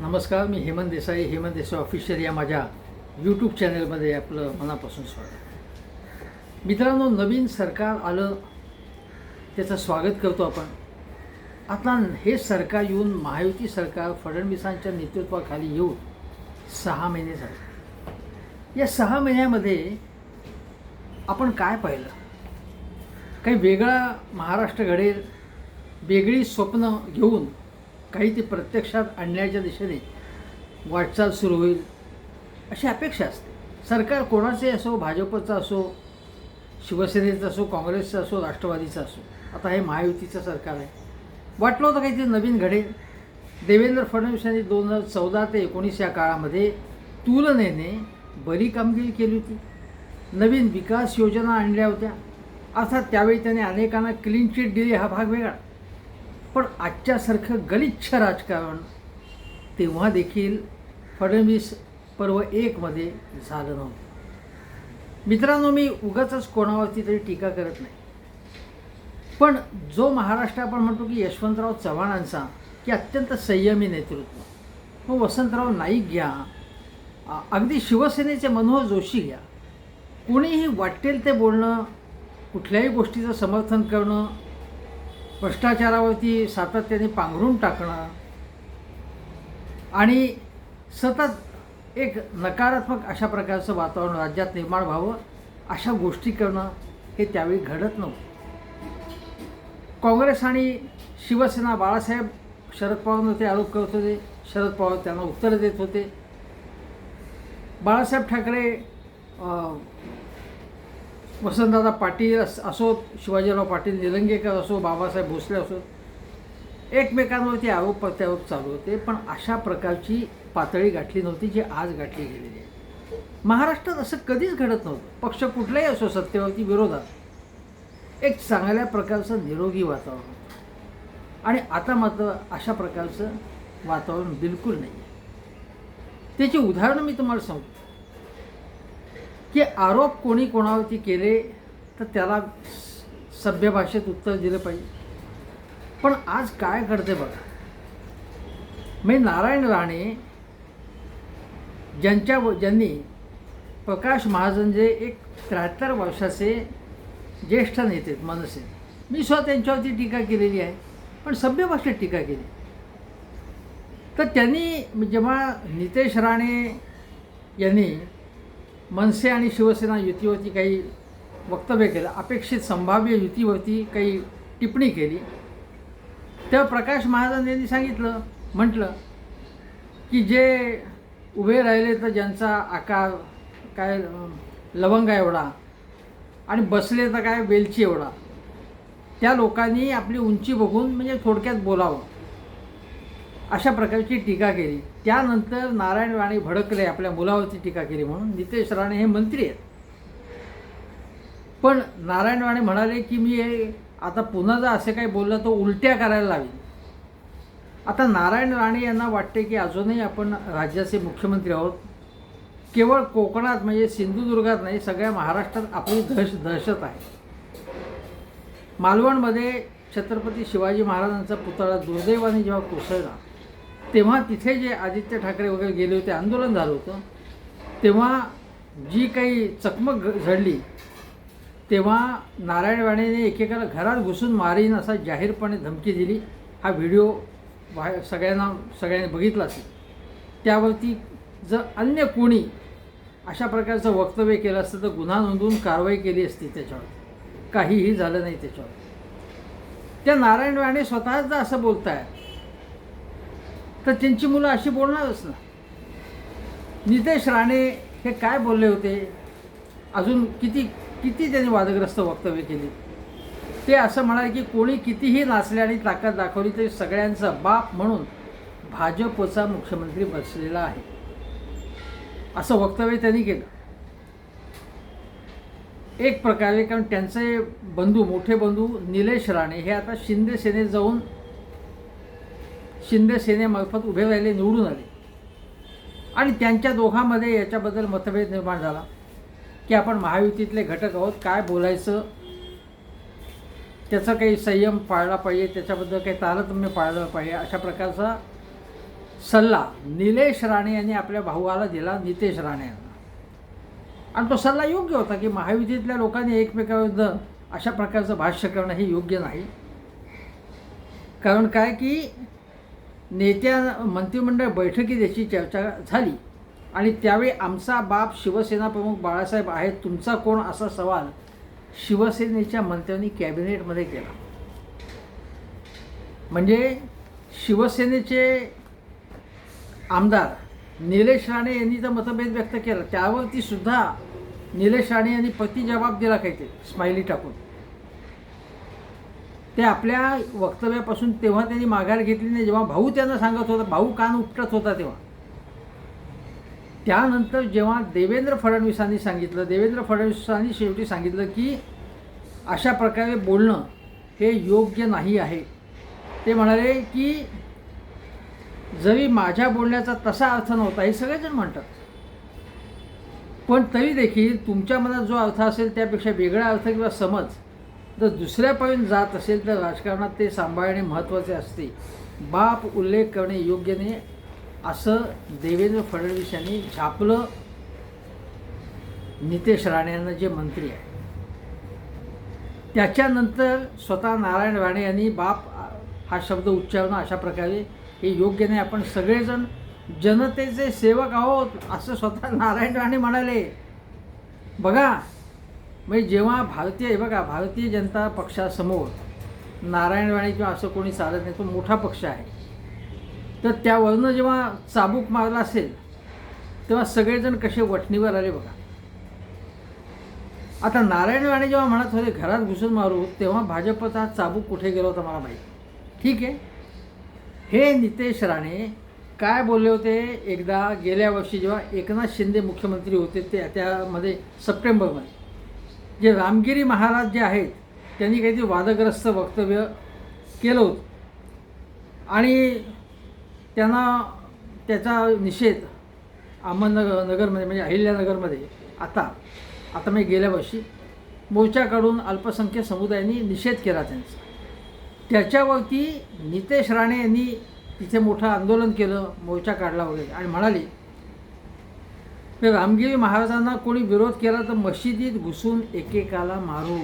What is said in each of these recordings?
नमस्कार मी हेमंत देसाई हेमंत देसाई ऑफिशियल या माझ्या यूट्यूब चॅनलमध्ये आपलं मनापासून स्वागत. मित्रांनो नवीन सरकार आलं त्याचं स्वागत करतो आपण. आता हे सरकार येऊन महायुती सरकार फडणवीसांच्या नेतृत्वाखाली येऊन सहा महिने झाले. या सहा महिन्यामध्ये आपण काय पाहिलं? काही वेगळा महाराष्ट्र घडेल वेगळी स्वप्न घेऊन काही ते प्रत्यक्षात आणण्याच्या दिशेने वाटचाल सुरू होईल अशी अपेक्षा असते. सरकार कोणाचे असो भाजपचं असो शिवसेनेचं असो काँग्रेसचं असो राष्ट्रवादीचं असो आता हे महायुतीचं सरकार आहे. वाटलं होतं काहीतरी नवीन घडेल. देवेंद्र फडणवीस यांनी दोन हजार चौदा ते एकोणीस या काळामध्ये तुलनेने बरी कामगिरी केली होती. नवीन विकास योजना आणल्या होत्या. अर्थात त्यावेळी त्याने अनेकांना क्लीन चिट दिली. हा भाग वेगळा. पण आजच्यासारखं गलिच्छ राजकारण तेव्हा देखील फडणवीस पर्व एकमध्ये झालं नव्हतं. मित्रांनो मी उगाच कोणावरती तरी टीका करत नाही. पण जो महाराष्ट्र आपण म्हणतो की यशवंतराव चव्हाणांचा की अत्यंत संयमी नेतृत्व. मग वसंतराव नाईक घ्या अगदी शिवसेनेचे मनोहर जोशी घ्या. कोणीही वाटेल ते बोलणं कुठल्याही गोष्टीचं समर्थन करणं भ्रष्टाचारावरती सातत्याने पांघरून टाकणं आणि सतत एक नकारात्मक अशा प्रकारचं वातावरण राज्यात निर्माण व्हावं अशा गोष्टी करणं हे त्यावेळी घडत नव्हतं. काँग्रेस आणि शिवसेना बाळासाहेब शरद पवारांना ते आरोप करत होते शरद पवार त्यांना उत्तरं देत होते. बाळासाहेब ठाकरे वसंतदादा पाटील असोत शिवाजीराव पाटील निलंगेकर असो बाबासाहेब भोसले असोत एकमेकांवरती आरोप प्रत्यारोप चालू होते पण अशा प्रकारची पातळी गाठली नव्हती जी आज गाठली गेलेली आहे. महाराष्ट्रात असं कधीच घडत नव्हतं. पक्ष कुठलाही असो सत्तेवरती विरोधात. एक चांगल्या प्रकारचं निरोगी वातावरण होतं. आणि आता मात्र अशा प्रकारचं वातावरण बिलकुल नाही आहे त्याची उदाहरणं मी तुम्हाला सांगतो. की आरोप कोणी कोणावरती केले तर त्याला स- सभ्य भाषेत उत्तर दिलं पाहिजे. पण आज काय घडते बघा. मी नारायण राणे ज्यांच्या ज्यांनी प्रकाश महाजन जे एक त्र्याहत्तर वर्षाचे ज्येष्ठ नेते मनसे मी स्वतः त्यांच्यावरती टीका केलेली आहे पण सभ्य भाषेत टीका केली. तर त्यांनी जेव्हा नितेश राणे यांनी मनसे आणि शिवसेना युतीवरती काही वक्तव्य केलं अपेक्षित संभाव्य युतीवरती काही टिप्पणी केली. तेव्हा प्रकाश महाजन यांनी सांगितलं म्हटलं की जे उभे राहिले तर ज्यांचा आकार काय लवंगा एवढा आणि बसले तर काय वेलची एवढा. त्या लोकांनी आपली उंची बघून म्हणजे थोडक्यात बोलावं. अशा प्रकारची टीका केली. त्यानंतर नारायण राणे भडकले आपल्या मुलावरती टीका केली म्हणून. नितेश राणे हे मंत्री आहेत. पण नारायण राणे म्हणाले की मी हे आता पुन्हा जर असे काही बोललं तर उलट्या करायला लावीन. आता नारायण राणे यांना वाटते की अजूनही आपण राज्याचे मुख्यमंत्री आहोत. केवळ कोकणात म्हणजे सिंधुदुर्गात नाही सगळ्या महाराष्ट्रात आपली दहश दहशत आहे. मालवणमध्ये छत्रपती शिवाजी महाराजांचा पुतळा दुर्दैवाने जेव्हा कोसळला तेव्हा तिथे जे आदित्य ठाकरे वगैरे गेले होते आंदोलन झालं होतं तेव्हा जी काही चकमक झडली तेव्हा नारायण राणेने एकेकाला घरात घुसून मारीन असा जाहीरपणे धमकी दिली हा व्हिडिओ बाहेर सगळ्यांना सगळ्यांनी बघितला असेल. त्यावरती जर अन्य कोणी अशा प्रकारचं वक्तव्य केलं असतं तर गुन्हा नोंदवून कारवाई केली असती त्याच्यावर. काहीही झालं नाही त्याच्यावर. त्या नारायण राणे स्वतःच जर असं बोलताय तर त्यांची मुलं अशी बोलणारच ना. नितेश राणे हे काय बोलले होते? अजून किती किती त्यांनी वादग्रस्त वक्तव्य केली? ते असं म्हणाले की कोणी कितीही नाचले आणि ताकद दाखवली तरी सगळ्यांचा बाप म्हणून भाजपचा मुख्यमंत्री बसलेला आहे. असं वक्तव्य त्यांनी केलं. एक प्रकारे कारण त्यांचे बंधू मोठे बंधू निलेश राणे हे आता शिंदे सेनेत जाऊन शिंदे सेनेमार्फत उभे राहिले निवडून आले. आणि त्यांच्या दोघांमध्ये याच्याबद्दल मतभेद निर्माण झाला की आपण महायुतीतले घटक आहोत काय बोलायचं? त्याचा काही संयम पाळला पाहिजे त्याच्याबद्दल काही तारतम्य पाळलं पाहिजे अशा प्रकारचा सल्ला निलेश राणे यांनी आपल्या भावाला दिला नितेश राणे यांना. आणि तो सल्ला योग्य होता की महायुतीतल्या लोकांनी एकमेकाविरुद्ध अशा प्रकारचं भाष्य करणं हे योग्य नाही. कारण काय की नेत्या मंत्रिमंडळ बैठकीत याची चर्चा झाली. आणि त्यावेळी आमचा बाप शिवसेना प्रमुख बाळासाहेब आहे तुमचा कोण असा सवाल शिवसेनेच्या मंत्र्यांनी कॅबिनेटमध्ये केला. म्हणजे शिवसेनेचे आमदार निलेश राणे यांनी तर मतभेद व्यक्त केला. त्यावरती सुद्धा निलेश राणे यांनी पती जबाब दिला काही ते स्माइली टाकून. ते आपल्या वक्तव्यापासून तेव्हा त्यांनी माघार घेतली नाही जेव्हा भाऊ त्यांना सांगत होता भाऊ कान उपटत होता तेव्हा. त्यानंतर जेव्हा देवेंद्र फडणवीसांनी सांगितलं देवेंद्र फडणवीसांनी शेवटी सांगितलं की अशा प्रकारे बोलणं हे योग्य नाही आहे. ते म्हणाले की जरी माझ्या बोलण्याचा तसा अर्थ नव्हता हे सगळेजण म्हणतात. पण तरी देखील तुमच्या मनात जो अर्थ असेल त्यापेक्षा वेगळा अर्थ किंवा समज जर दुसऱ्यापर्यंत जात असेल तर राजकारणात ते सांभाळणे महत्त्वाचे असते. बाप उल्लेख करणे योग्य नाही असं देवेंद्र फडणवीस यांनी झापलं. नितेश राणे यांना जे मंत्री आहे त्याच्यानंतर स्वतः नारायण राणे यांनी बाप हा शब्द उच्चारणं अशा प्रकारे हे योग्य नाही आपण सगळेजण जनतेचे सेवक आहोत असं स्वतः नारायण राणे म्हणाले. बघा म्हणजे जेव्हा भारतीय हे बघा भारतीय जनता पक्षासमोर नारायण राणे किंवा असं कोणी चालत नाही तो मोठा पक्ष आहे. तर त्यावरनं जेव्हा चाबूक मारला असेल तेव्हा सगळेजण कसे वठणीवर आले बघा. आता नारायण राणे जेव्हा म्हणत होते घरात घुसून मारू तेव्हा भाजपचा चाबूक कुठे गेला होता मला माहीत ठीक आहे. हे नितेश राणे काय बोलले होते? एकदा गेल्या वर्षी जेव्हा एकनाथ शिंदे मुख्यमंत्री होते ते त्यामध्ये सप्टेंबरमध्ये. जे रामगिरी महाराज जे आहेत त्यांनी काहीतरी वादग्रस्त वक्तव्य केलं होतं. आणि त्यांना त्याचा निषेध अहमदनगर नगरमध्ये म्हणजे अहिल्यानगरमध्ये आता आता मी गेल्या वर्षी मोर्चाकडून काढून समुदायांनी निषेध केला त्यांचा. त्याच्यावरती नितेश राणे यांनी तिथे मोठं आंदोलन केलं मोर्चा काढला वगैरे. आणि म्हणाली रामगिरी महाराजांना कोणी विरोध केला तर मशिदीत घुसून एकेकाला मारू.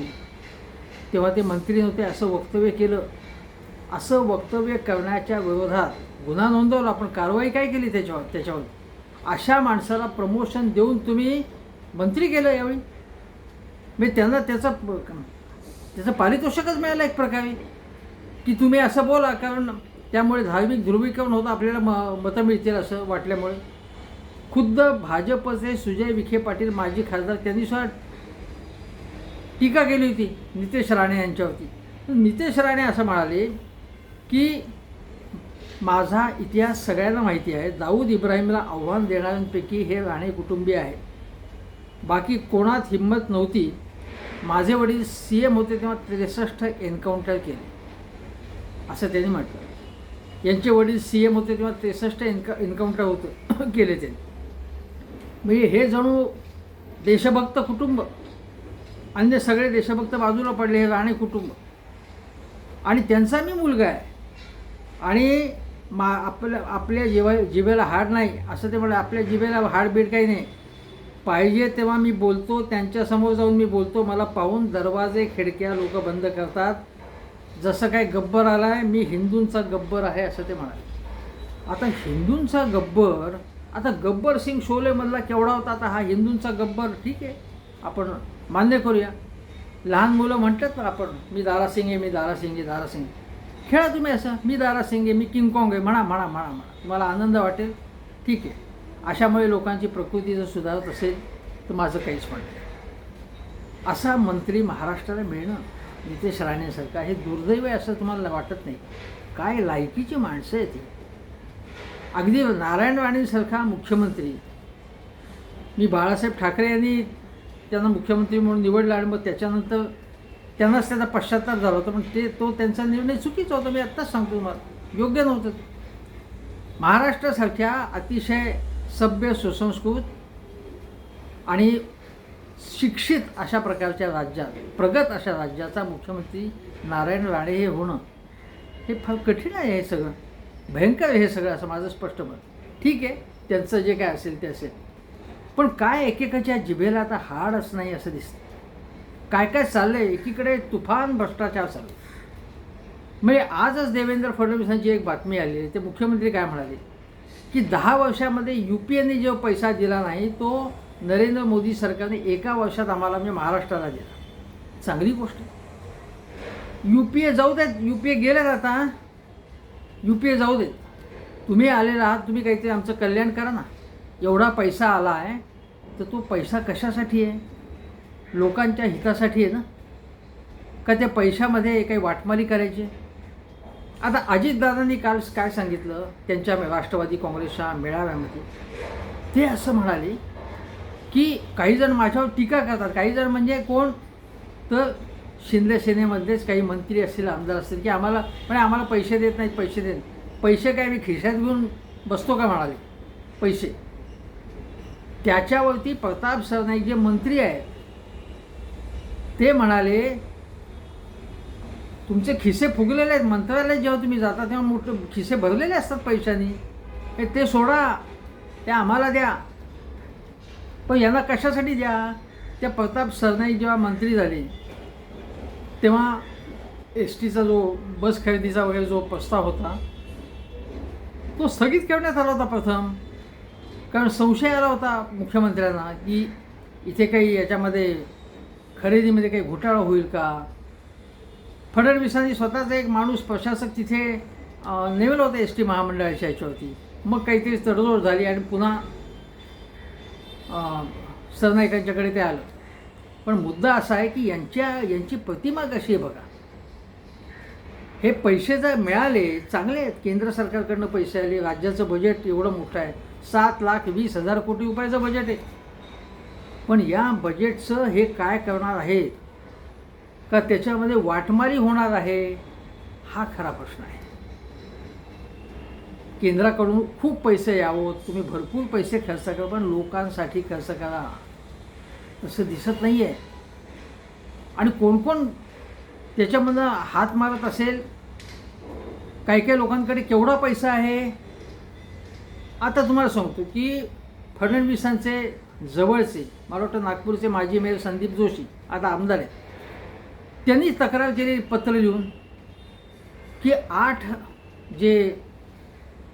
तेव्हा ते मंत्री नव्हते असं वक्तव्य केलं. असं वक्तव्य करण्याच्या विरोधात गुन्हा नोंदवला आपण कारवाई काय केली त्याच्यावर त्याच्यावर? अशा माणसाला प्रमोशन देऊन तुम्ही मंत्री केलं यावेळी? मी त्यांना त्याचं त्याचं पारितोषिकच मिळालं एक प्रकारे. की तुम्ही असं बोला कारण त्यामुळे धार्मिक ध्रुवीकरण होतं आपल्याला म मतं मिळतील असं वाटल्यामुळे. खुद्द भाजपचे सुजय विखे पाटील माजी खासदार त्यांनी सुद्धा टीका केली होती नितेश राणे यांच्यावरती. नितेश राणे असं म्हणाले की माझा इतिहास सगळ्यांना माहिती आहे. दाऊद इब्राहिमला आव्हान देणाऱ्यांपैकी हे राणे कुटुंबीय आहे बाकी कोणात हिंमत नव्हती. माझे वडील सी एम होते तेव्हा त्रेसष्ट एन्काउंटर केले. असं त्यांनी म्हटलं. यांचे वडील सी एम होते तेव्हा त्रेसष्ट एन्का एन्काउंटर होतं केले त्यांनी. म्हणजे हे जणू देशभक्त कुटुंब अन्य सगळे देशभक्त बाजूला पडले हे राणे कुटुंब. आणि त्यांचा मी मुलगा आहे. आणि मा आपल्या आपल्या जिवा जिभेला हाड नाही असं ते म्हणलं आपल्या जिभेला हाड बीड काही नाही. पाहिजे तेव्हा मी बोलतो त्यांच्यासमोर जाऊन मी बोलतो मला पाहून दरवाजे खिडक्या लोक बंद करतात. जसं काय गब्बर आला आहे मी हिंदूंचा गब्बर आहे असं ते म्हणाले. आता हिंदूंचा गब्बर आता गब्बर सिंग शोलेमधला केवढा होता? आता हा हिंदूंचा गब्बर. ठीक आहे. आपण मान्य करूया. लहान मुलं म्हणतात ना आपण मी दारासिंग आहे मी दारासिंग आहे दारासिंग खेळा तुम्ही असं मी दारासिंग आहे मी किंगकॉंग आहे. म्हणा म्हणा म्हणा म्हणा. तुम्हाला आनंद वाटेल. ठीक आहे. अशामुळे लोकांची प्रकृती जर सुधारत असेल तर माझं काहीच म्हणणं नाही. असा मंत्री महाराष्ट्राला मिळणं नितेश राणेसारखा हे दुर्दैव आहे असं तुम्हाला वाटत नाही. काय लायकीची माणसं आहे ती अगदी नारायण राणेसारखा मुख्यमंत्री. मी बाळासाहेब ठाकरे यांनी त्यांना मुख्यमंत्री म्हणून निवडला आणि मग त्याच्यानंतर त्यांनाच त्याचा पश्चाताप झाला होता. पण ते तो त्यांचा निर्णय चुकीचा होता. मी आत्ताच सांगतो तुम्हाला. योग्य नव्हतं. महाराष्ट्रासारख्या अतिशय सभ्य सुसंस्कृत आणि शिक्षित अशा प्रकारच्या राज्यात प्रगत अशा राज्याचा मुख्यमंत्री नारायण राणे हे होणं हे फार कठीण आहे हे सगळं. भयंकर हे सगळं असं माझं स्पष्ट मत. ठीक आहे त्यांचं जे काय असेल ते असेल. पण काय एकेकाच्या जिभेला आता हाडच नाही असं दिसतं. काय काय चाललंय? एकीकडे तुफान भ्रष्टाचार चालू. म्हणजे आजच देवेंद्र फडणवीसांची एक बातमी आली ते मुख्यमंत्री काय म्हणाले? की दहा वर्षामध्ये यू पी एने जो पैसा दिला नाही तो नरेंद्र मोदी सरकारने एका वर्षात आम्हाला म्हणजे महाराष्ट्राला दिला. चांगली गोष्ट. आहे यू पी ए जाऊ द्यात यू पी ए गेल्यात आता. यू पी ए जाऊ देत तुम्ही आलेला आहात तुम्ही काहीतरी आमचं कल्याण करा ना. एवढा पैसा आला आहे तर तो पैसा कशासाठी आहे? लोकांच्या हितासाठी आहे ना? का त्या पैशामध्ये काही वाटमारी करायची? आता अजितदादांनी काल काय सांगितलं? त्यांच्या राष्ट्रवादी काँग्रेसच्या मेळाव्यामध्ये. ते असं म्हणाले की काही जण माझ्यावर टीका करतात. काही जण म्हणजे कोण? तर शिंदे सेनेमधलेच काही मंत्री असतील आमदार असतील की आम्हाला म्हणजे आम्हाला पैसे देत नाहीत पैसे देत पैसे काय मी खिशात घेऊन बसतो का म्हणाले? पैसे. त्याच्यावरती प्रताप सरनाईक जे मंत्री आहेत ते म्हणाले तुमचे खिसे फुगलेले आहेत मंत्रालयात जेव्हा तुम्ही जाता तेव्हा मोठे खिसे भरलेले असतात पैशाने. ते सोडा ते आम्हाला द्या. पण यांना कशासाठी द्या? त्या प्रताप सरनाईक जेव्हा मंत्री झाले तेव्हा एस टीचा जो बस खरेदीचा वगैरे जो प्रस्ताव होता तो स्थगित करण्यात आला होता प्रथम. कारण संशय आला होता मुख्यमंत्र्यांना की इथे काही याच्यामध्ये खरेदीमध्ये काही घोटाळा होईल का? फडणवीसांनी स्वतःचा एक माणूस प्रशासक तिथे अं, नेमलं होतं एस टी महामंडळाच्या याच्यावरती. मग काहीतरी तडजोड झाली आणि पुन्हा सरनाईकांच्याकडे ते आलं. पण मुद्दा असा आहे की यांच्या यांची प्रतिमा कशी आहे बघा. हे पैसे जर मिळाले चांगले आहेत. केंद्र सरकारकडनं पैसे आले राज्याचं बजेट एवढं मोठं आहे. सात लाख वीस हजार कोटी रुपयाचं बजेट आहे. पण या बजेटचं हे काय करणार आहे? का त्याच्यामध्ये वाटमारी होणार आहे? हा खरा प्रश्न आहे. केंद्राकडून खूप पैसे यावं. तुम्ही भरपूर पैसे खर्च करा पण लोकांसाठी खर्च करा. तसं दिसत नाही आहे आणि कोण कोण त्याच्यामधनं हात मारत असेल काही काही लोकांकडे केवढा पैसा आहे? आता तुम्हाला सांगतो की फडणवीसांचे जवळचे मला वाटतं नागपूरचे माजी मेयर संदीप जोशी आता आमदार आहेत. त्यांनी तक्रार केली पत्र लिहून की आठ जे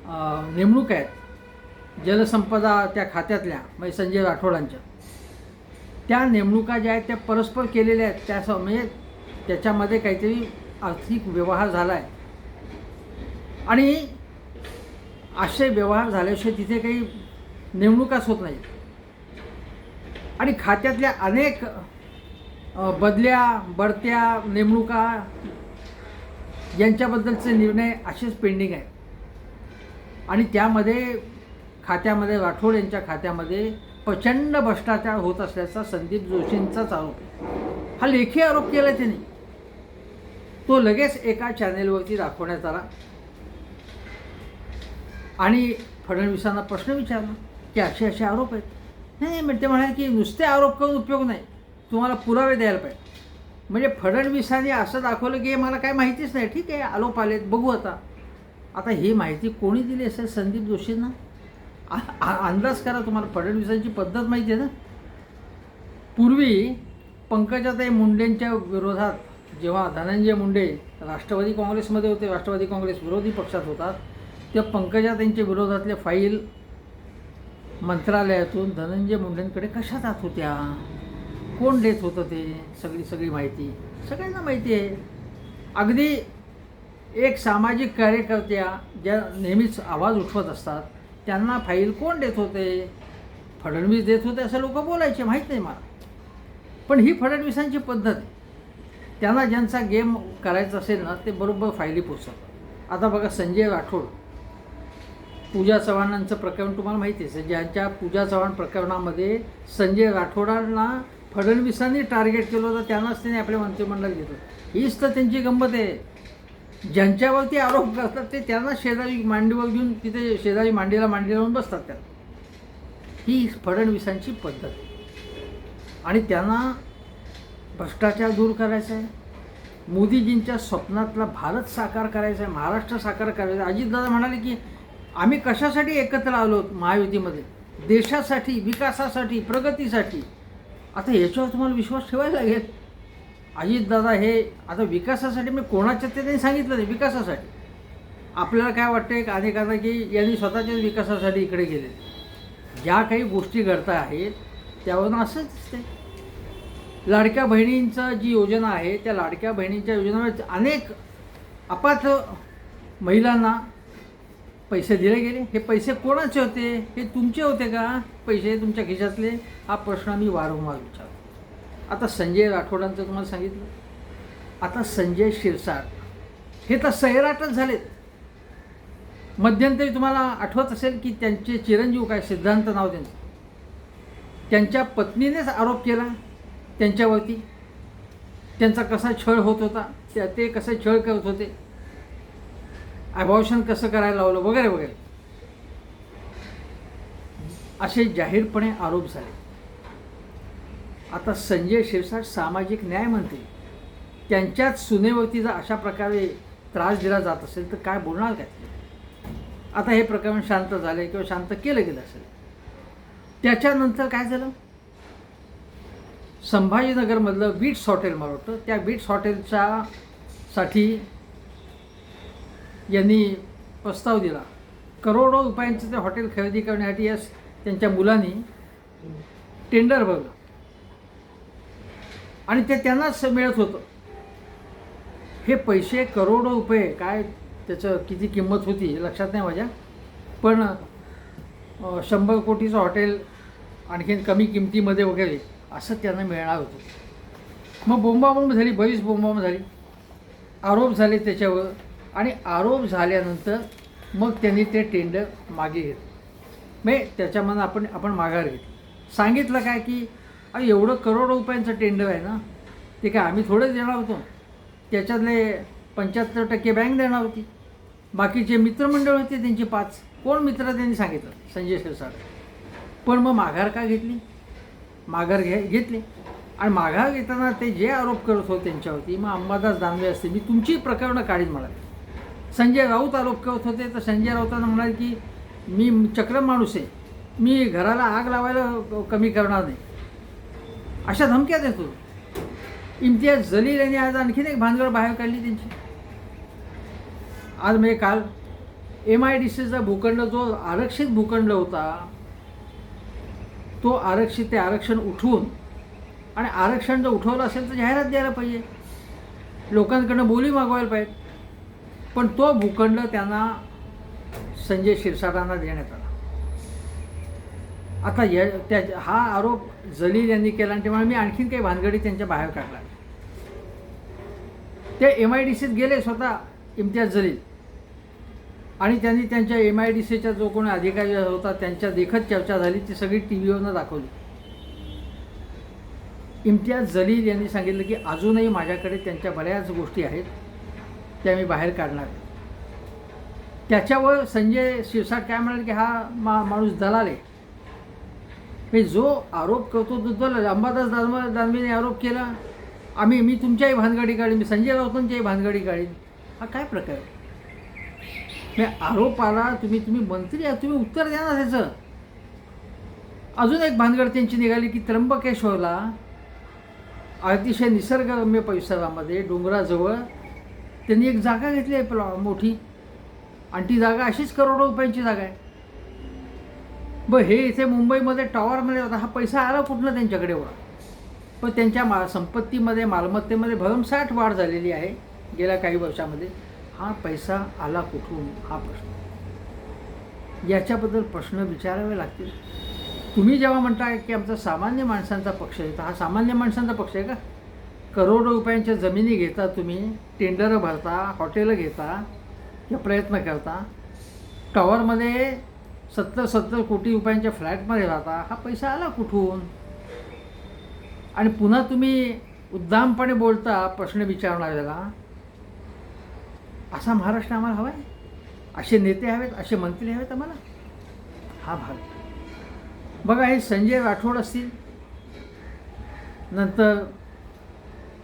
नेमणूक आहेत जलसंपदा त्या खात्यातल्या म्हणजे संजय राठोडांच्या त्या नेमणुका ज्या आहेत त्या परस्पर केलेल्या आहेत. त्या म्हणजे त्याच्यामध्ये काहीतरी आर्थिक व्यवहार झाला आहे आणि असे व्यवहार झाल्याशिवाय तिथे काही नेमणुकाच होत नाही आणि खात्यातल्या अनेक बदल्या बढत्या नेमणुका यांच्याबद्दलचे निर्णय असेच पेंडिंग आहेत. आणि त्यामध्ये खात्यामध्ये राठोड यांच्या खात्यामध्ये प्रचंड भ्रष्टाचार होत असल्याचा संदीप जोशींचाच आरोप आहे. हा लेखी आरोप केला त्यांनी. तो लगेच एका चॅनेलवरती दाखवण्यात आला. आणि फडणवीसांना प्रश्न विचारला की असे असे आरोप आहेत. नाही म्हणजे ते म्हणाले की नुसते आरोप करून उपयोग नाही. तुम्हाला पुरावे द्यायला पाहिजे. म्हणजे फडणवीसांनी असं दाखवलं की हे मला काय माहितीच नाही. ठीक आहे आलोप आलेत बघू आता. आता ही माहिती कोणी दिली असेल संदीप जोशींना? अंदाज करा तुम्हाला फडणवीसांची पद्धत माहिती आहे ना? पूर्वी पंकजाताई मुंडेंच्या विरोधात जेव्हा धनंजय मुंडे राष्ट्रवादी काँग्रेसमध्ये होते राष्ट्रवादी काँग्रेस विरोधी पक्षात होतात तेव्हा पंकजाताईंच्या विरोधातल्या फाईल मंत्रालयातून धनंजय मुंडेंकडे कशा जात होत्या? कोण देत होतं ते? सगळी सगळी माहिती. सगळ्यांना माहिती आहे अगदी एक सामाजिक कार्यकर्त्या ज्या नेहमीच आवाज उठवत असतात त्यांना फाईल कोण देत होते? फडणवीस देत होते असं लोक बोलायचे माहीत नाही मला. पण ही फडणवीसांची पद्धत आहे. त्यांना ज्यांचा गेम करायचा असेल ना ते बरोबर फायली पोचतात. आता बघा संजय राठोड. पूजा चव्हाणांचं प्रकरण तुम्हाला माहिती आहे. ज्यांच्या पूजा चव्हाण प्रकरणामध्ये संजय राठोडांना फडणवीसांनी टार्गेट केलं होतं त्यांनाच त्यांनी आपल्या मंत्रिमंडळात घेतलं हीच तर त्यांची गंमत आहे. ज्यांच्यावरती आरोप करतात ते त्यांना शेजारी मांडीवर घेऊन तिथे शेजारी मांडीला मांडी लावून बसतात त्यात ही फडणवीसांची पद्धत. आहे आणि त्यांना भ्रष्टाचार दूर करायचा आहे. मोदीजींच्या स्वप्नातला भारत साकार करायचा आहे महाराष्ट्र साकार करायचा आहे. अजितदादा म्हणाले की आम्ही कशासाठी एकत्र आलो महायुतीमध्ये? देशासाठी विकासासाठी प्रगतीसाठी? आता याच्यावर तुम्हाला विश्वास ठेवायला लागेल. अजितदादा हे आता विकासासाठी मी कोणाच्या ते त्यांनी सांगितलं नाही विकासासाठी. आपल्याला काय वाटतं एक अनेकांना की यांनी स्वतःच्याच विकासासाठी इकडे गेले. ज्या काही गोष्टी घडता आहेत त्यावरून असंच दिसते लाडक्या बहिणींचं जी योजना आहे त्या लाडक्या बहिणींच्या योजनेमध्ये अनेक अपात्र महिलांना पैसे दिले गेले. हे पैसे कोणाचे होते? हे तुमचे होते का? पैसे तुमच्या खिशातले? हा प्रश्न मी वारंवार विचारतो. आता संजय राठोडांचं तुम्हाला सांगितलं. आता संजय शिरसाट. हे तर सैराटच झालेत. मध्यंतरी तुम्हाला आठवत असेल की त्यांचे चिरंजीव काय सिद्धांत नाव त्यांचं त्यांच्या पत्नीनेच आरोप केला त्यांच्यावरती. त्यांचा कसा छळ होत होता त्या ते कसे छळ करत होते. अभावशन कसं करायला लावलं वगैरे वगैरे. असे जाहीरपणे आरोप झाले. आता संजय शिरसाट सामाजिक न्याय मंत्री. त्यांच्याच सुनेवरती जर अशा प्रकारे त्रास दिला जात असेल तर काय बोलणार काय? आता हे प्रकरण शांत झाले किंवा शांत केलं गेलं असेल. त्याच्यानंतर काय झालं? संभाजीनगरमधलं बीट्स हॉटेल मला वाटतं. त्या बीट्स हॉटेलच्या साठी यांनी प्रस्ताव दिला. करोडो रुपयांचं ते हॉटेल खरेदी करण्यासाठी या त्यांच्या मुलांनी टेंडर भरलं. आणि ते त्यांनाच मिळत होतं. हे पैसे करोडो रुपये काय त्याचं किती किंमत होती लक्षात नाही माझ्या. पण शंभर कोटीचं हॉटेल आणखीन कमी किमतीमध्ये वगैरे असं त्यांना मिळणार होतं. मग बोंबाबोंब झाली बरीच बोंबाबोंब झाली. आरोप झाले त्याच्यावर आणि आरोप झाल्यानंतर मग त्यांनी ते टेंडर मागे घेतलं. म्हणजे त्याच्यामध्ये आपण आपण माघार घेतली. सांगितलं काय की एवढं करोडो रुपयांचं टेंडर आहे ना. ते काय आम्ही थोडंच देणार होतो. त्याच्यातले पंच्याहत्तर टक्के बँक देणार होती. बाकीचे मित्रमंडळ होते त्यांचे पाच. कोण मित्र त्यांनी सांगितलं? संजय शिरसाट पण मग माघार का घेतली? माघार घे घेतली. आणि माघार घेताना ते जे आरोप करत होते त्यांच्यावरती मग अंबादास दानवे असते मी तुमची प्रकरणं काढीन म्हणाले संजय राऊत आरोप करत होते तर संजय राऊतांना म्हणाले की मी चक्र माणूस आहे. मी घराला आग लावायला कमी करणार नाही. अशा धमक्या देतो. इम्तियाज जलील यांनी आज आणखीन एक भानगड बाहेर काढली त्यांची. आज म्हणजे काल एम आय डी सीचा भूखंड जो आरक्षित भूखंड होता तो आरक्षित ते आरक्षण उठवून आणि आरक्षण जर उठवलं असेल तर जाहिरात द्यायला पाहिजे. लोकांकडनं बोली मागवायला पाहिजे. पण तो भूखंड त्यांना संजय शिरसाटांना देण्यात आला. आता या त्या हा आरोप जलील यांनी केला आणि त्यामुळे मी आणखीन काही भानगडी त्यांच्या बाहेर काढला. ते एम आय डी सीत गेले स्वतः इम्तियाज जलील. आणि त्यांनी त्यांच्या एम आय डी सीचा जो कोणी अधिकारी होता त्यांच्या देखत चर्चा झाली ती सगळी टी व्हीवरनं दाखवली. इम्तियाज जलील यांनी सांगितलं की अजूनही माझ्याकडे त्यांच्या बऱ्याच गोष्टी आहेत त्या मी बाहेर काढणार त्याच्यावर संजय शिरसाट काय म्हणाले की हा मा माणूस दलाल आहे. म्हणजे जो आरोप करतो तो दल अंबादास दानवा दानवेने आरोप केला. आम्ही मी तुमच्याही भानगडी काढीन मी संजय राऊतांच्याही भानगडी काढीन. हा काय प्रकार आहे? म्हणजे आरोपाला तुम्ही तुम्ही मंत्री आहात तुम्ही उत्तर द्या ना त्याचं. अजून एक भानगड त्यांची निघाली की त्र्यंबकेश्वरला अतिशय निसर्गरम्य परिसरामध्ये डोंगराजवळ त्यांनी एक जागा घेतली आहे प्लॉ मोठी. आणि ती जागा अशीच करोडो रुपयांची जागा आहे. मग हे इथे मुंबईमध्ये टॉवरमध्ये होता हा पैसा आला कुठनं त्यांच्याकडे एवढा? पण त्यांच्या मा संपत्तीमध्ये मालमत्तेमध्ये भरमसाठ वाढ झालेली आहे गेल्या काही वर्षामध्ये. हा पैसा आला कुठून? हा प्रश्न. याच्याबद्दल प्रश्न विचारावे लागतील. तुम्ही जेव्हा म्हणताय की आमचा सामान्य माणसांचा पक्ष आहे तर हा सामान्य माणसांचा पक्ष आहे का? करोडो रुपयांच्या जमिनी घेता तुम्ही टेंडरं भरता हॉटेलं घेता या प्रयत्न करता. टॉवरमध्ये सत्तर सत्तर कोटी रुपयांच्या फ्लॅटमध्ये राहता हा पैसा आला कुठून? आणि पुन्हा तुम्ही उद्दामपणे बोलता प्रश्न विचारणाऱ्याला असा महाराष्ट्र आम्हाला हवा आहे असे नेते हवेत? असे मंत्री हवेत आम्हाला? हा भाग. बघा हे संजय राठोड असतील. नंतर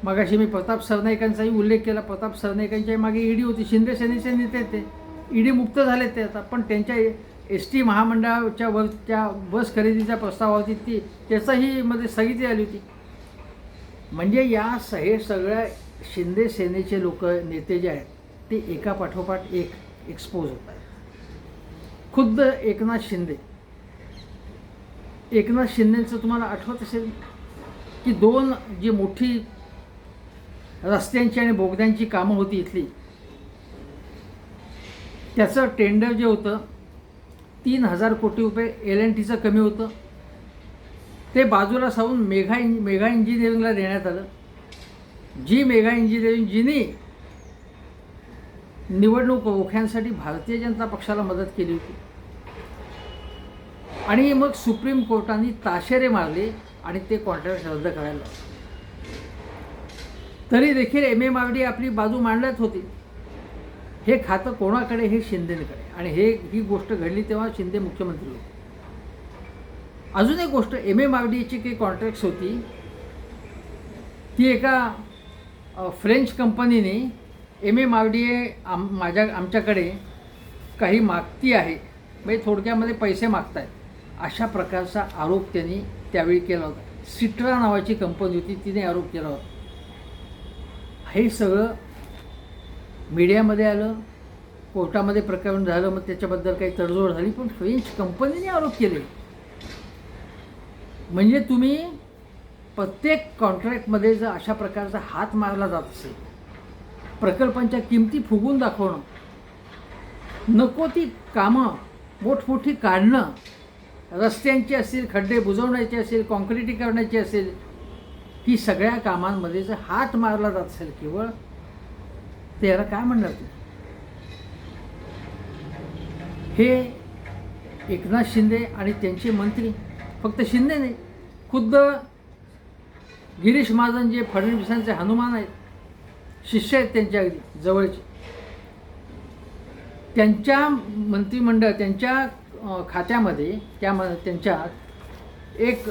मगाशी मी प्रताप सरनाईकांचाही उल्लेख केला. प्रताप सरनाईकांच्या मागे ईडी होती. शिंदे सेनेचे नेते ते ईडी मुक्त झाले ते आता. पण त्यांच्या एस टी महामंडळाच्या वरच्या बस खरेदीच्या प्रस्तावावरती ती त्याचाही मध्ये स्थगिती आली होती. म्हणजे या स हे सगळ्या शिंदे सेनेचे लोक नेते जे आहेत ते एका पाठोपाठ एक एक्सपोज होत आहेत. खुद्द एकनाथ शिंदे. एकनाथ शिंदेचं तुम्हाला आठवत असेल की दोन जी मोठी रस्त्यांची आणि बोगद्यांची कामं होती इथली त्याचं टेंडर जे होतं तीन हजार कोटी रुपये एल एन टीचं कमी होतं. ते बाजूला सावून मेघा इंज मेघा इंजिनिअरिंगला देण्यात आलं. जी मेघा इंजिनिअरिंग जिने निवडणूक रोख्यांसाठी भारतीय जनता पक्षाला मदत केली होती. आणि मग सुप्रीम कोर्टाने ताशेरे मारले आणि ते कॉन्ट्रॅक्ट रद्द करायला तरी देखील एम एम आर डी आपली बाजू मांडत होती. हे खातं कोणाकडे हे शिंदेकडे. आणि हे ही गोष्ट घडली तेव्हा शिंदे मुख्यमंत्री होते. अजून एक गोष्ट एम एम आर डीची काही कॉन्ट्रॅक्ट्स होती. ती एका फ्रेंच कंपनीने M M R D A आम माझ्या आमच्याकडे काही मागती आहे. म्हणजे थोडक्यामध्ये पैसे मागतायत. अशा प्रकारचा आरोप त्यांनी त्यावेळी केला होता. सिट्रा नावाची कंपनी होती तिने आरोप केला होता. हे सगळं मीडियामध्ये आलं कोर्टामध्ये प्रकरण झालं मग त्याच्याबद्दल काही तडजोड झाली पण फ्रेंच कंपनीने आरोप केले. म्हणजे तुम्ही प्रत्येक कॉन्ट्रॅक्टमध्ये जर अशा प्रकारचा हात मारला जात असेल प्रकल्पांच्या किमती फुगून दाखवणं नको ती कामं मोठमोठी काढणं रस्त्यांची असतील खड्डे बुजवण्याचे असेल कॉन्क्रिटीकरणाची असेल ही सगळ्या कामांमध्ये जर हात मारला जात असेल केवळ ते याला काय म्हणणार तू? हे एकनाथ शिंदे आणि त्यांचे मंत्री फक्त शिंदे नाही खुद्द गिरीश महाजन जे फडणवीसांचे हनुमान आहेत शिष्य आहेत त्यांच्या अगदी जवळचे. त्यांच्या मंत्रिमंडळ त्यांच्या खात्यामध्ये त्या म त्यांच्यात एक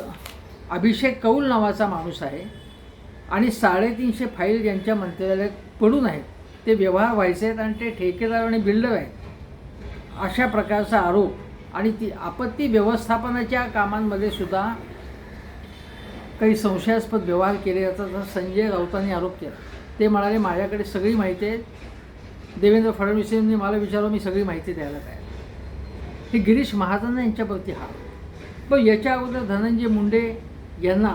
अभिषेक कौल नावाचा माणूस आहे आणि साडेतीनशे फाईल यांच्या मंत्रालयात पडून आहेत. ते व्यवहार व्हायचे आहेत आणि ते ठेकेदार आणि बिल्डर आहेत. अशा प्रकारचा आरोप. आणि ती आपत्ती व्यवस्थापनाच्या कामांमध्ये सुद्धा काही संशयास्पद व्यवहार केले जातात. संजय राऊतांनी आरोप केला. ते म्हणाले माझ्याकडे सगळी माहिती आहे देवेंद्र फडणवीस यांनी मला विचारलं मी सगळी माहिती द्यायला तयार हे गिरीश महाजन यांच्यावरती हा पण याच्या अगोदर धनंजय मुंडे यांना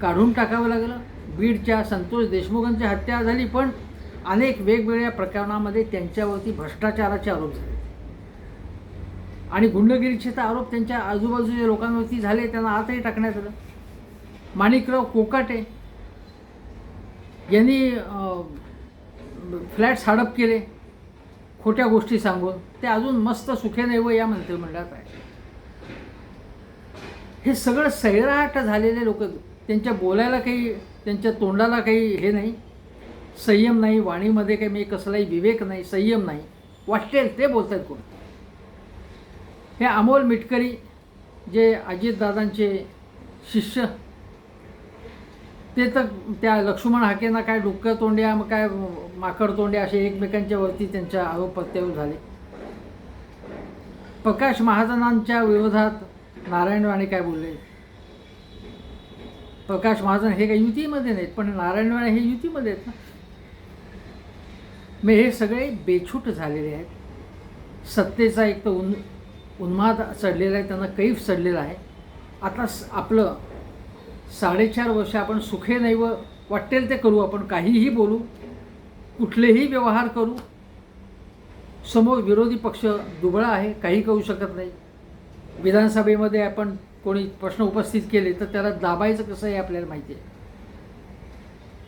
काढून टाकावं लागलं. बीडच्या संतोष देशमुखांची हत्या झाली पण अनेक वेगवेगळ्या प्रकरणामध्ये त्यांच्यावरती भ्रष्टाचाराचे आरोप झाले. आणि गुंडगिरीचे तर आरोप त्यांच्या आजूबाजूच्या लोकांवरती झाले त्यांना आतही टाकण्यात आलं. माणिकराव कोकाटे यांनी फ्लॅट्स हडप केले खोट्या गोष्टी सांगून. ते अजून मस्त सुखेनैव या मंत्रिमंडळात आहे हे सगळं सैराट झालेले लोक त्यांच्या बोलायला काही त्यांच्या तोंडाला काही हे नाही. संयम नाही वाणीमध्ये काही मी कसलाही विवेक नाही संयम नाही. वाटेल ते बोलत आहेत कोण? हे अमोल मिटकरी जे अजितदादांचे शिष्य ते तर त्या लक्ष्मण हाकेंना काय डुक्कर तोंड्या मग काय माकड तोंड्या असे एकमेकांच्या वरती त्यांच्या आरोप प्रत्यारोप झाले. प्रकाश महाजनांच्या विरोधात नारायण राणे काय बोलले? प्रकाश महाजन हे काही युतीमध्ये नाहीत पण नारायण राणे हे युतीमध्ये आहेत ना? मग हे सगळे बेछूट झालेले आहेत. सत्तेचा एक तर उन उन्माद चढलेला आहे त्यांना कैफ चढलेला आहे. आता स- आपलं साडेचार वर्ष आपण सुखे नाही व वाटेल ते करू आपण काहीही बोलू कुठलेही व्यवहार करू समोर विरोधी पक्ष दुबळा आहे काही करू शकत नाही. विधानसभेमध्ये आपण कोणी प्रश्न उपस्थित केले तर त्याला दाबायचं कसं आहे आपल्याला माहिती आहे.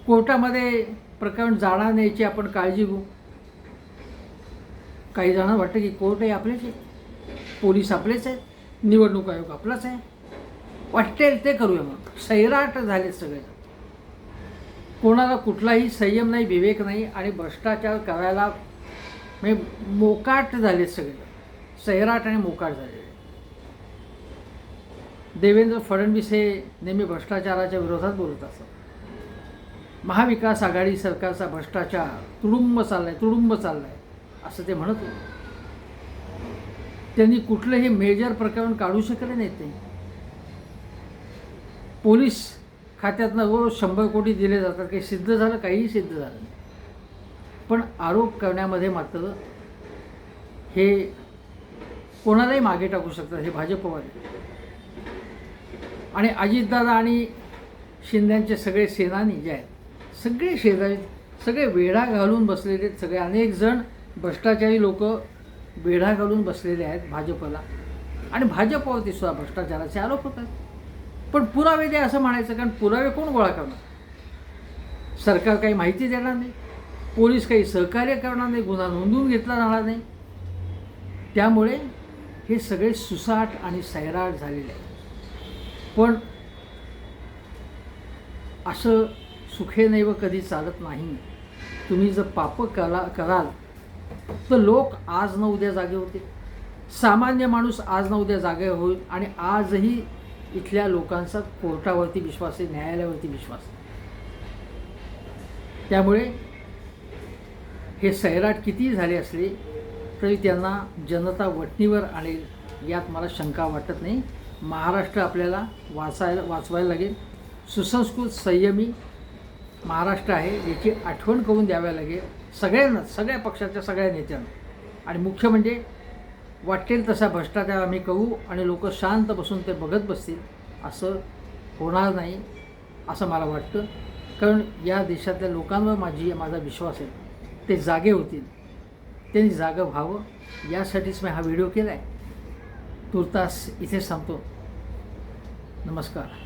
कोर्टामध्ये प्रकरण जाणार न्यायची आपण काळजी घेऊ. काही जणांना वाटतं की कोर्टही आपलेच आहे. पोलीस आपलेच आहेत. निवडणूक आयोग आपलाच आहे. वाटेल ते करूया मग. सैराट झाले सगळे कोणाला कुठलाही संयम नाही विवेक नाही आणि भ्रष्टाचार करायला म्हणजे मोकाट झाले सगळे सैराट आणि मोकाट झाले देवेंद्र फडणवीस हे नेहमी भ्रष्टाचाराच्या विरोधात बोलत असतात. महाविकास आघाडी सरकारचा भ्रष्टाचार तुडुंब चाललाय तुडुंब चाललाय असं ते म्हणत होते. त्यांनी कुठलंही मेजर प्रकरण काढू शकले नाहीत ते. पोलीस खात्यातनं रोज शंभर कोटी दिले जातात काही सिद्ध झालं काहीही सिद्ध झालं नाही. पण आरोप करण्यामध्ये मात्र हे कोणालाही मागे टाकू शकतात हे भाजपवाले. आणि अजितदादा आणि शिंद्यांचे सगळे सेनानी जे आहेत सगळे शेजारी सगळे वेढा घालून बसलेले आहेत सगळे अनेक जण भ्रष्टाचारी लोक वेढा घालून बसलेले आहेत भाजपला. आणि भाजपवरती सुद्धा भ्रष्टाचाराचे आरोप होतात. पण पुरावे दे असं म्हणायचं कारण पुरावे कोण गोळा करणार? सरकार काही माहिती देणार नाही. पोलीस काही सहकार्य करणार नाही. गुन्हा नोंदवून घेतला जाणार नाही. त्यामुळे हे सगळे सुसाट आणि सैराट झालेले आहे पण असं सुखेनैव कधी चालत नाही. तुम्ही जर पाप कला कराल तर लोक आज न उद्या जागे होते. सामान्य माणूस आज न उद्या जागे होईल आणि आजही इथल्या लोकांचा कोर्टावरती विश्वास आहे न्यायालयावरती विश्वास आहे. त्यामुळे हे सैराट कितीही झाले असले तरी त्यांना जनता वटणीवर आणेल यात मला शंका वाटत नाही. महाराष्ट्र आपल्याला वाचायला वाचवायला लागेल. सुसंस्कृत संयमी महाराष्ट्र आहे याची आठवण करून द्याव्या लागेल. सगळ्यांना सगळ्या पक्षाच्या सगळ्या नेत्यांना. आणि मुख्य म्हणजे वाटेल तसा भ्रष्टाचार आम्ही करू आणि लोक शांत बसून ते बघत बसतील असं होणार नाही असं मला वाटतं. कारण या देशातल्या लोकांवर माझी माझा विश्वास आहे. ते जागे होतील. त्यांनी जागं व्हावं. यासाठीच मी हा व्हिडिओ केला आहे तुर्तास इथे सांगतो नमस्कार.